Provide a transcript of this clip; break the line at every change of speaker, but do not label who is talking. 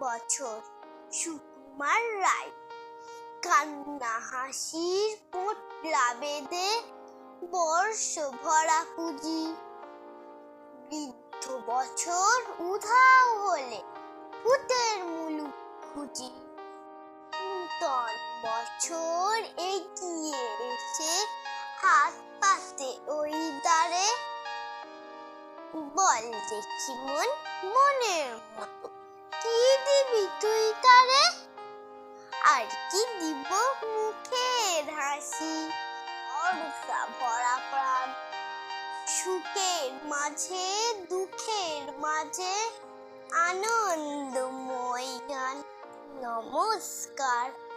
বছর। সুকুমার রায়। কান্না, হাসির পোটলা বেঁধে বর্ষ ভরা পুঁজি। বৃদ্ধ বছর উধাও হলে ভূতের মুলুক খুঁজি। নূতন বছর এগিয়ে এসে হাত পাতে ওই দ্বারে। বল দেখি মন, মনের আর কি দিব মুখের হাসি? অরসা ভরা প্রাণ সুখের মাঝে, দুঃখের মাঝে, আনন্দময় গান। নমস্কার।